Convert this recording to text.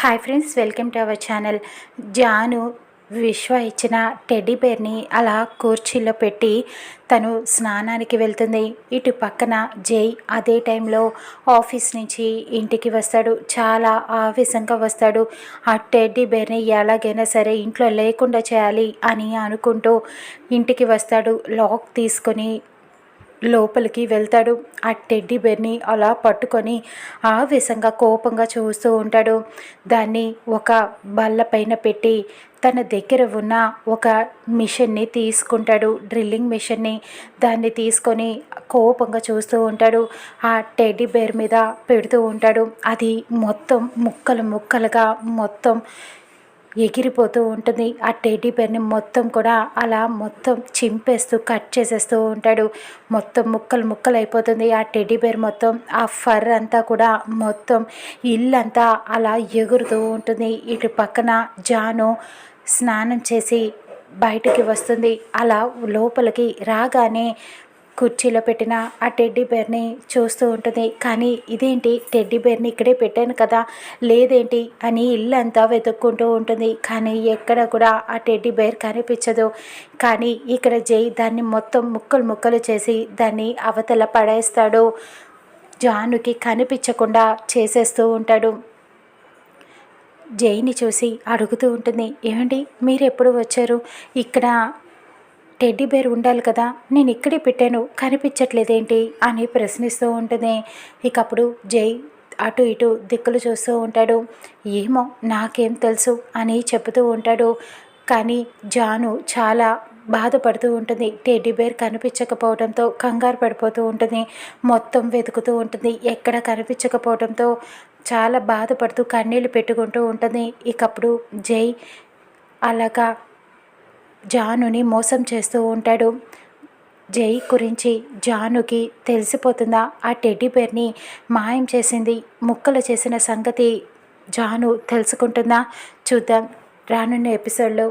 Hi friends welcome to our channel Janu Vishwa ఇచ్చిన teddy బేర్ని అలా కూర్చీలో పెట్టి తను స్నానానికి వెళ్తుంది. ఇటు పక్కన జై అదే టైంలో ఆఫీస్ నుంచి ఇంటికి వస్తాడు. చాలా ఆవేశంగా వస్తాడు. ఆ టెడ్డీ బేర్ని ఎలాగైనా సరే ఇంట్లో లేకుండా చేయాలి అని అనుకుంటూ ఇంటికి వస్తాడు. లాక్ తీసుకొని లోపలికి వెళ్తాడు. ఆ టెడ్డీ బెర్ని అలా పట్టుకొని ఆవేశంగా కోపంగా చూస్తూ ఉంటాడు. దాన్ని ఒక బల్ల పైన పెట్టి తన దగ్గర ఉన్న ఒక మిషన్ని తీసుకుంటాడు. డ్రిల్లింగ్ మిషన్ని దాన్ని తీసుకొని కోపంగా చూస్తూ ఉంటాడు. ఆ టెడ్డీ బేర్ మీద పెడుతూ ఉంటాడు. అది మొత్తం ముక్కలు ముక్కలుగా మొత్తం ఎగిరిపోతూ ఉంటుంది. ఆ టెడ్డీ బేర్ని మొత్తం కూడా అలా మొత్తం చింపేస్తూ కట్ చేసేస్తూ ఉంటాడు. మొత్తం ముక్కలు ముక్కలు అయిపోతుంది ఆ టెడ్డీ బేర్ మొత్తం ఆ ఫర్ అంతా కూడా మొత్తం ఇల్లంతా అలా ఎగురుతూ ఉంటుంది. ఇటు పక్కన జాను స్నానం చేసి బయటికి వస్తుంది. అలా లోపలికి రాగానే కుర్చీలో పెట్టిన ఆ టెడ్డీ బేర్ని చూస్తూ ఉంటుంది. కానీ ఇదేంటి? టెడ్డీ బేర్ని ఇక్కడే పెట్టాను కదా లేదేంటి? అని ఇల్లంతా వెతుక్కుంటూ ఉంటుంది. కానీ ఎక్కడ కూడా ఆ టెడ్డీ బేర్ కనిపించదు. కానీ ఇక్కడ జై దాన్ని మొత్తం ముక్కలు ముక్కలు చేసి దాన్ని అవతల పడేస్తాడు. జానుకి కనిపించకుండా చేసేస్తూ ఉంటాడు. జైని చూసి అడుగుతూ ఉంటుంది ఏమండి? మీరు ఎప్పుడు వచ్చారు? ఇక్కడ టెడ్డీ బేర్ ఉండాలి కదా నేను ఇక్కడే పెట్టాను కనిపించట్లేదేంటి అని ప్రశ్నిస్తూ ఉంటుంది ఇకప్పుడు జై అటు ఇటు దిక్కులు చూస్తూ ఉంటాడు. ఏమో నాకేం తెలుసు అని చెబుతూ ఉంటాడు. కానీ జాను చాలా బాధపడుతూ ఉంటుంది. టెడ్డీ బేర్ కనిపించకపోవడంతో కంగారు పడిపోతూ ఉంటుంది. మొత్తం వెతుకుతూ ఉంటుంది. ఎక్కడ కనిపించకపోవడంతో చాలా బాధపడుతూ కన్నీళ్ళు పెట్టుకుంటూ ఉంటుంది. ఇకప్పుడు జై అలాగా జానుని మోసం చేస్తూ ఉంటాడు. జై గురించి జానుకి తెలిసిపోతుందా? ఆ టెడ్డీ బేర్ని మాయం చేసింది ముక్కలు చేసిన సంగతి జాను తెలుసుకుంటుందా? చూద్దాం రానున్న ఎపిసోడ్లో.